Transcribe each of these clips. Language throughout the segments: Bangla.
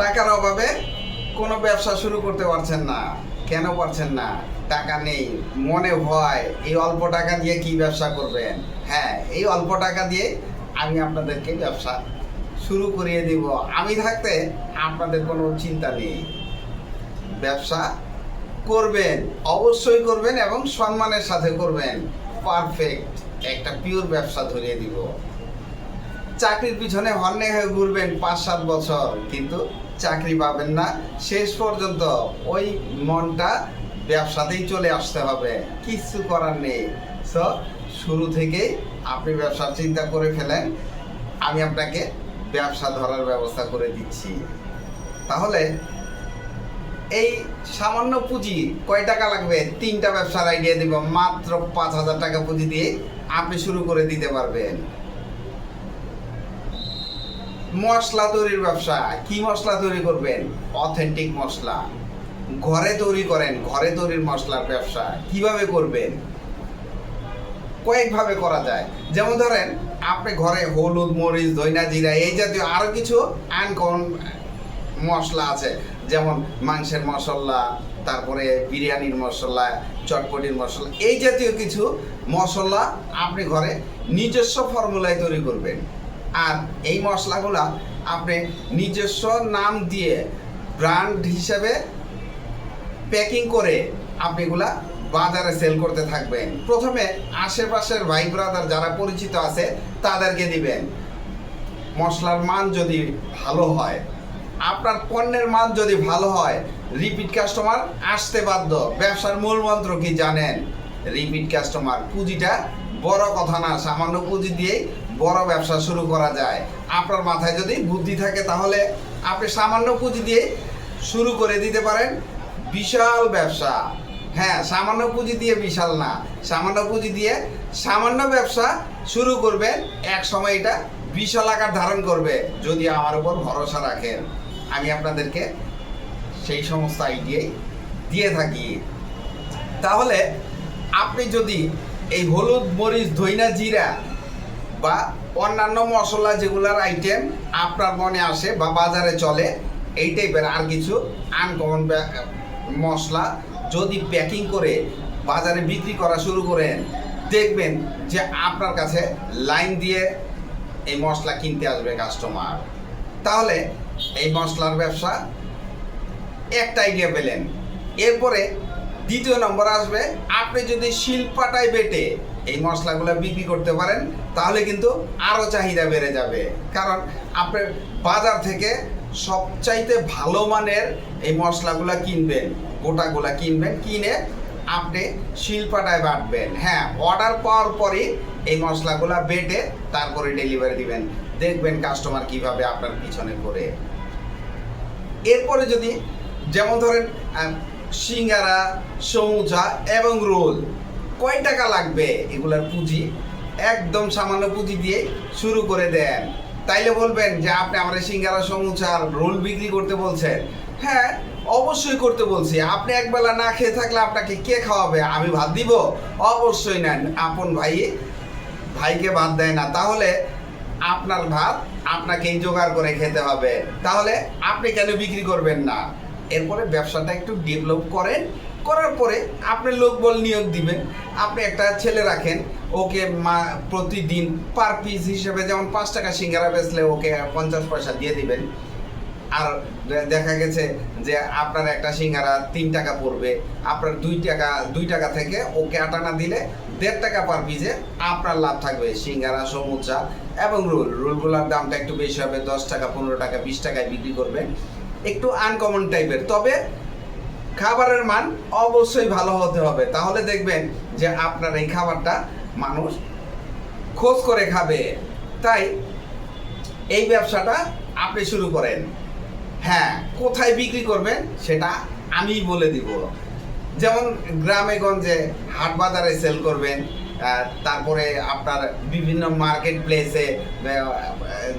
টাকার অভাবে কোনো ব্যবসা শুরু করতে পারছেন না। কেন পারছেন না? টাকা নেই। মনে ভয় এই অল্প টাকা দিয়ে কি ব্যবসা করবেন? হ্যাঁ এই অল্প টাকা দিয়ে আমি আপনাদেরকে ব্যবসা শুরু করিয়ে দিব। আমি থাকতে আপনাদের কোনো চিন্তা নেই। ব্যবসা করবেন, অবশ্যই করবেন এবং সম্মানের সাথে করবেন। পারফেক্ট একটা পিওর ব্যবসা ধরিয়ে দিব। চাকরির পিছনে হন্যে হয়ে ঘুরবেন পাঁচ সাত বছর, কিন্তু চাকরি পাবেন না। শেষ পর্যন্ত ওই মনটা ব্যবসাতেই চলে আসতে হবে। কিছু করার নেই। সো শুরু থেকেই আপনি ব্যবসার চিন্তা করে ফেলেন। আমি আপনাকে ব্যবসা ধরার ব্যবস্থা করে দিচ্ছি। তাহলে এই সামান্য পুঁজি কয় টাকা লাগবে? তিনটা ব্যবসার আইডিয়া দিব। মাত্র পাঁচ হাজার টাকা পুঁজি দিয়ে আপনি শুরু করে দিতে পারবেন। মশলা তৈরির ব্যবসা, কি মশলা তৈরি করবেন? অথেন্টিক মশলা। ঘরে তৈরি করেন, ঘরে তৈরির মশলার ব্যবসা, কীভাবে করবেন? কয়েকভাবে করা যায়। যেমন ধরেন, আপনি ঘরে হলুদ, মরিচ, ধইনা, জিরা, এই জাতীয় আরও কিছু আনকমন মশলা আছে। যেমন মাংসের মশলা, তারপরে বিরিয়ানির মশলা, চটপটির মশলা, এই জাতীয় কিছু মশলা আপনি ঘরে নিজস্ব ফর্মুলায় তৈরি করবেন। আর এই মশলাগুলা আপনি নিজস্ব নাম দিয়ে ব্র্যান্ড হিসেবে প্যাকিং করে আপনি এগুলা বাজারে সেল করতে থাকবেন। প্রথমে আশেপাশের ভাই ব্রাদার যারা পরিচিত আছে, তাদেরকে দিবেন। মশলার মান যদি ভালো হয়, আপনার পণ্যের মান যদি ভালো হয় রিপিট কাস্টমার আসতে বাধ্য। ব্যবসার মূল মন্ত্র কি জানেন? রিপিট কাস্টমার পুঁজিটা বড় কথা না, সামান্য পুঁজি দিয়েই বড় ব্যবসা শুরু করা যায়। আপনার মাথায় যদি বুদ্ধি থাকে তাহলে আপনি সামান্য পুঁজি দিয়ে শুরু করে দিতে পারেন। বিশাল ব্যবসা। হ্যাঁ সামান্য পুঁজি দিয়ে বিশাল না। সামান্য পুঁজি দিয়ে সামান্য ব্যবসা শুরু করবেন। এক সময় এটা বিশাল আকার ধারণ করবে, যদি আমার উপর ভরসা রাখেন। আমি আপনাদেরকে সেই সমস্ত আইডিয়াই দিয়ে থাকি। তাহলে আপনি যদি এই হলুদ, মরিচ, ধইনা, জিরা বা অন্যান্য মশলা যেগুলার আইটেম আপনার মনে আসে বা বাজারে চলে, এই টাইপের আর কিছু আনকমন মশলা যদি প্যাকিং করে বাজারে বিক্রি করা শুরু করেন, দেখবেন যে আপনার কাছে লাইন দিয়ে এই মশলা কিনতে আসবে কাস্টমার তাহলে এই মশলার ব্যবসা একটা আইডিয়া পেলেন। এরপরে দ্বিতীয় নম্বর আসবে, আপনি যদি শিল্পাটায় বেটে এই মশলাগুলো বিক্রি করতে পারেন, তাহলে কিন্তু আরও চাহিদা বেড়ে যাবে। কারণ আপনি বাজার থেকে সবচাইতে ভালো মানের এই মশলাগুলো কিনবেন, গোটাগুলা কিনবেন, কিনে আপনি শিল্পাটায় বাটবেন। হ্যাঁ অর্ডার পাওয়ার পরই এই মশলাগুলা বেটে তারপরে ডেলিভারি দিবেন। দেখবেন কাস্টমার কীভাবে আপনার পিছনে করে এরপরে যদি, যেমন ধরেন সিঙ্গারা, সমুচা এবং রোল কয় টাকা লাগবে এগুলার পুঁজি? একদম সামান্য পুঁজি দিয়ে শুরু করে দেন। তাইলে বলবেন যে, আপনি আমরা সিঙ্গারা সমুচার রোল বিক্রি করতে বলছেন। হ্যাঁ অবশ্যই করতে বলছি। আপনি একবেলা না খেয়ে থাকলে আপনাকে কে খাওয়াবে? আমি ভাত দিব? অবশ্যই নেন। আপন ভাই, ভাইকে ভাত দেয় না। তাহলে আপনার ভাত আপনাকেই জোগাড় করে খেতে হবে। তাহলে আপনি কেন বিক্রি করবেন না? এরপরে ব্যবসাটা একটু ডেভেলপ করেন। করার পরে আপনি লোকবল নিয়োগ দিবেন। আপনি একটা ছেলে রাখেন, ওকে মা প্রতিদিন পার পিস হিসেবে যেমন পাঁচ টাকা সিঙ্গারা বেচলে ওকে পঞ্চাশ পয়সা দিয়ে দিবেন। আর দেখা গেছে যে আপনার একটা সিঙ্গারা তিন টাকা পড়বে, আপনার দুই টাকা দুই টাকা থেকে ওকে আটানা দিলে দেড় টাকা পার পিসে আপনার লাভ থাকবে সিঙ্গারা, সমুচা এবং রোল। রোলগুলোর দামটা একটু বেশি হবে, দশ টাকা, পনেরো টাকা, বিশ টাকায় বিক্রি করবেন। একটু আনকমন টাইপের তবে খাবারের মান অবশ্যই ভালো হতে হবে। তাহলে দেখবেন যে আপনার এই খাবারটা মানুষ খোঁজ করে খাবে। তাই এই ব্যবসাটা আপনি শুরু করেন। হ্যাঁ কোথায় বিক্রি করবেন সেটা আমিই বলে দিব। যেমন গ্রামে গঞ্জে হাট বাজারে সেল করবেন তারপরে আপনার বিভিন্ন মার্কেট প্লেসে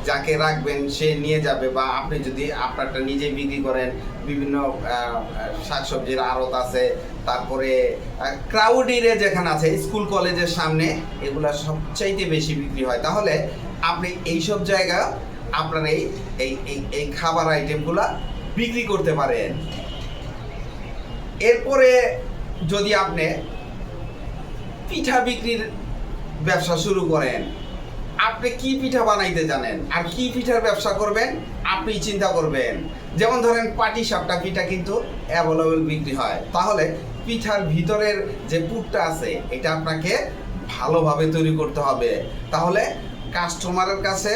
যাকে রাখবেন, সে নিয়ে যাবে বা আপনি যদি আপনারটা নিজে বিক্রি করেন, বিভিন্ন শাকসবজির আড়ত আছে, তারপরে ক্রাউডিরে যেখানে আছে, স্কুল কলেজের সামনে, এগুলা সবচাইতে বেশি বিক্রি হয়। তাহলে আপনি এইসব জায়গা আপনার এই এই খাবার আইটেমগুলা বিক্রি করতে পারেন। এরপরে যদি আপনি পিঠা বিক্রির ব্যবসা শুরু করেন আপনি কি পিঠা বানাইতে জানেন? আর কি পিঠার ব্যবসা করবেন? আপনি চিন্তা করবেন। যেমন ধরেন পাটি সাপটা পিঠা কিন্তু অ্যাভেলেবল বিক্রি হয়। তাহলে পিঠার ভিতরের যে পুরটা আছে, এটা আপনাকে ভালোভাবে তৈরি করতে হবে। তাহলে কাস্টমারের কাছে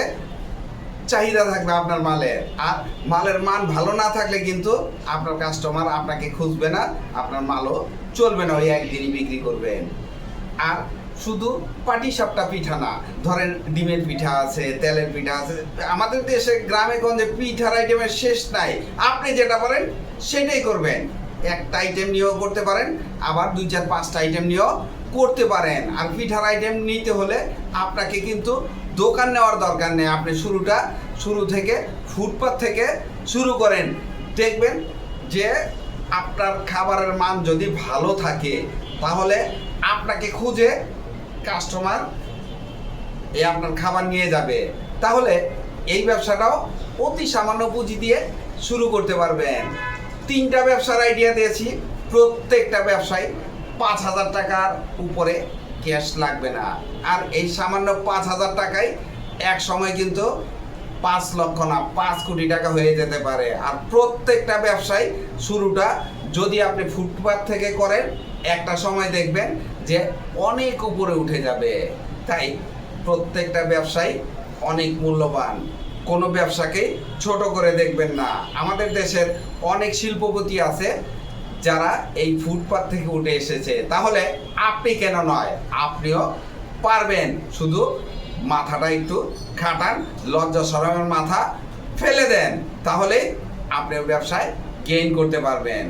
চাহিদা থাকবে আপনার মালের। আর মালের মান ভালো না থাকলে কিন্তু আপনার কাস্টমার আপনাকে খুঁজবে না, আপনার মালও চলবে না, ওই একদিনই বিক্রি করবেন। আর শুধু পাটি সাপটা পিঠা না, ধরেন ডিমের পিঠা আছে, তেলের পিঠা আছে, আমাদের দেশে গ্রামে গঞ্জে পিঠার আইটেমের শেষ নাই। আপনি যেটা পারেন সেটাই করবেন। একটা আইটেম নিয়েও করতে পারেন, আবার দুই চার পাঁচটা আইটেম নিয়েও করতে পারেন। আর পিঠার আইটেম নিতে হলে আপনাকে কিন্তু দোকান নেওয়ার দরকার নেই। আপনি শুরুটা, শুরু থেকে ফুটপাথ থেকে শুরু করেন। দেখবেন যে আপনার খাবারের মান যদি ভালো থাকে, তাহলে আপনাকে খুঁজে কাস্টমার এই আপনার খাবার নিয়ে যাবে। তাহলে এই ব্যবসাটাও অতি সামান্য পুঁজি দিয়ে শুরু করতে পারবেন। তিনটা ব্যবসার আইডিয়া দিয়েছি। প্রত্যেকটা ব্যবসায় পাঁচ হাজার টাকার উপরে ক্যাশ লাগবে না। আর এই সামান্য পাঁচ হাজার টাকায় এক সময় কিন্তু পাঁচ লক্ষ না, পাঁচ কোটি টাকা হয়ে যেতে পারে। আর প্রত্যেকটা ব্যবসায় শুরুটা যদি আপনি ফুটপাথ থেকে করেন, একটা সময় দেখবেন যে অনেক উপরে উঠে যাবে, তাই প্রত্যেকটা ব্যবসায় অনেক মূল্যবান। কোনো ব্যবসাকেই ছোট করে দেখবেন না। আমাদের দেশের অনেক শিল্পপতি আছে যারা এই ফুটপাথ থেকে উঠে এসেছে। তাহলে আপনি কেন নয়? আপনিও পারবেন। শুধু মাথাটা একটু খাটান, লজ্জা সরমের মাথা ফেলে দেন। তাহলে আপনি ব্যবসায় গেইন করতে পারবেন।